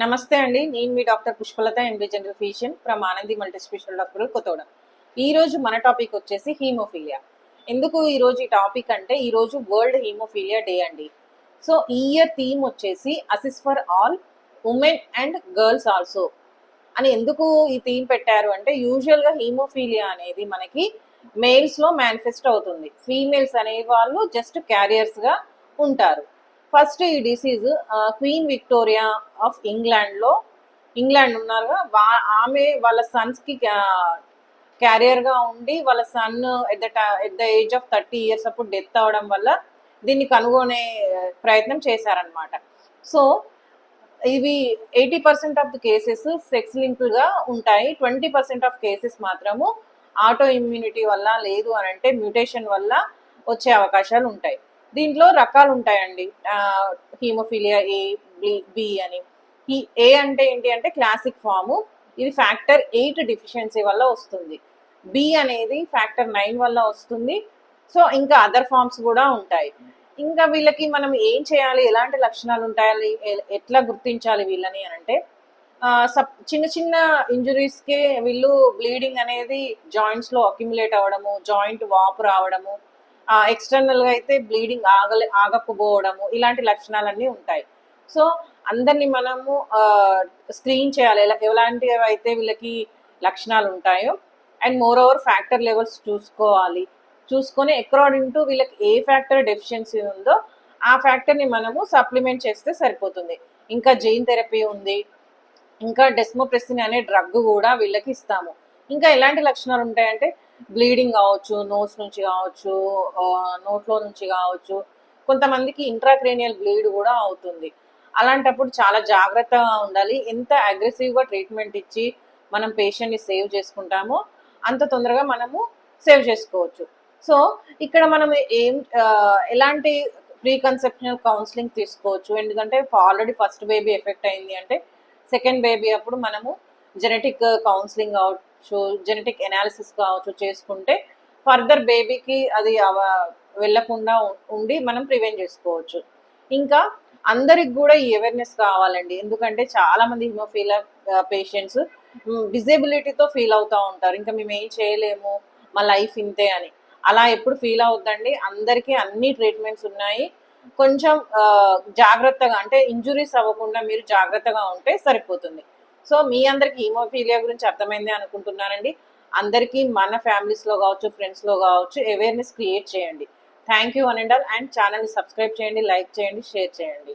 నమస్తే అండి. నేను మీ doctor Pushpalatha MB general physician from Anandi multi special doctor Kothagudem. ఈ రోజు మన టాపిక్ వచ్చేసి హీమోఫీలియా. ఎందుకు ఈ రోజు ఈ టాపిక్ అంటే ఈ రోజు వరల్డ్ హీమోఫీలియా డే అండి. సో ఈ ఇయర్ థీమ్ వచ్చేసి access for all women and girls also అని ఎందుకు ఈ థీమ్ పెట్టారు అంటే యూజువల్గా హీమోఫీలియా అనేది మనకి మేల్స్లో మేనిఫెస్ట్ అవుతుంది. ఫీమేల్స్ అనే వాళ్ళు జస్ట్ క్యారియర్స్గా ఉంటారు. ఫస్ట్ ఈ డిసీజ్ క్వీన్ విక్టోరియా ఆఫ్ ఇంగ్లాండ్లో ఇంగ్లాండ్ ఉన్నారుగా వా ఆమె వాళ్ళ సన్స్కి క్యారియర్గా ఉండి వాళ్ళ son at the at the age of thirty years అప్పుడు డెత్ అవడం వల్ల దీన్ని కనుగొనే ప్రయత్నం చేశారనమాట సో ఇవి eighty percent of the cases sex లింక్డ్గా ఉంటాయి. ట్వంటీ పర్సెంట్ ఆఫ్ కేసెస్ మాత్రము ఆటో ఇమ్యూనిటీ వల్ల లేదు అని అంటే మ్యూటేషన్ వల్ల వచ్చే అవకాశాలు ఉంటాయి. దీంట్లో రకాలు ఉంటాయండి హీమోఫీలియా ఏ బి అని. ఈ ఏ అంటే ఏంటి అంటే క్లాసిక్ ఫాము. ఇది ఫ్యాక్టర్ ఎయిట్ డిఫిషియన్సీ వల్ల వస్తుంది. బి అనేది ఫ్యాక్టర్ నైన్ వల్ల వస్తుంది. సో ఇంకా అదర్ ఫామ్స్ కూడా ఉంటాయి. ఇంకా వీళ్ళకి మనం ఏం చేయాలి? ఎలాంటి లక్షణాలు ఉంటాయి ఎట్లా గుర్తించాలి వీళ్ళని అని అంటే సబ్ సప్- చిన్న చిన్న ఇంజురీస్కే వీళ్ళు బ్లీడింగ్ అనేది జాయింట్స్లో అక్యుములేట్ అవ్వడము జాయింట్ వాపు రావడము ఎక్స్టర్నల్గా అయితే బ్లీడింగ్ ఆగలే ఆగకపోవడము ఇలాంటి లక్షణాలన్నీ ఉంటాయి. సో అందరిని మనము స్క్రీన్ చేయాలి. ఎలాంటివి అయితే వీళ్ళకి లక్షణాలు ఉంటాయో and more over factor levels చూసుకోవాలి. చూసుకొని అకార్డింగ్ టు వీళ్ళకి ఏ ఫ్యాక్టర్ డెఫిషియన్సీ ఉందో ఆ ఫ్యాక్టర్ని మనము సప్లిమెంట్ చేస్తే సరిపోతుంది. ఇంకా జైన్ థెరపీ ఉంది. ఇంకా డెస్మోప్రెసిన్ అనే డ్రగ్ కూడా వీళ్ళకి ఇస్తాము. ఇంకా ఎలాంటి లక్షణాలు ఉంటాయంటే బ్లీడింగ్ కావచ్చు నోస్ నుంచి కావచ్చు నోట్లో నుంచి కావచ్చు కొంతమందికి ఇంట్రాక్రేనియల్ బ్లీడ్ కూడా అవుతుంది. అలాంటప్పుడు చాలా జాగ్రత్తగా ఉండాలి. ఎంత అగ్రెసివ్గా ట్రీట్మెంట్ ఇచ్చి మనం పేషెంట్ని సేవ్ చేసుకుంటామో అంత తొందరగా మనము సేవ్ చేసుకోవచ్చు. సో ఇక్కడ మనం ఏం ఎలాంటి ప్రీ కన్సెప్షనల్ కౌన్సిలింగ్ తీసుకోవచ్చు? ఎందుకంటే ఆల్రెడీ ఫస్ట్ బేబీ ఎఫెక్ట్ అయింది అంటే సెకండ్ బేబీ అప్పుడు మనము జెనెటిక్ కౌన్సిలింగ్ కావచ్చు జెనెటిక్ ఎనాలిసిస్ కావచ్చు చేసుకుంటే ఫర్దర్ బేబీకి అది అవ- వెళ్ళకుండా ఉండి మనం ప్రివెంట్ చేసుకోవచ్చు. ఇంకా అందరికి కూడా ఈ అవేర్నెస్ కావాలండి. ఎందుకంటే చాలా మంది హిమోఫీలా పేషెంట్స్ డిజేబిలిటీతో ఫీల్ అవుతూ ఉంటారు. ఇంకా మేము ఏం చేయలేము మా లైఫ్ ఇంతే అని. అలా ఎప్పుడు ఫీల్ అవుద్దండి. అందరికీ అన్ని ట్రీట్మెంట్స్ ఉన్నాయి. కొంచెం జాగ్రత్తగా అంటే ఇంజురీస్ అవ్వకుండా మీరు జాగ్రత్తగా ఉంటే సరిపోతుంది. సో మీ అందరికి హీమోఫీలియా గురించి అర్థమైంది అనుకుంటున్నానండి. అందరికీ మన ఫ్యామిలీస్లో కావచ్చు ఫ్రెండ్స్లో కావచ్చు అవేర్నెస్ క్రియేట్ చేయండి. థ్యాంక్ యూ అనండి అండ్ ఛానల్ని సబ్స్క్రైబ్ చేయండి లైక్ చేయండి షేర్ చేయండి.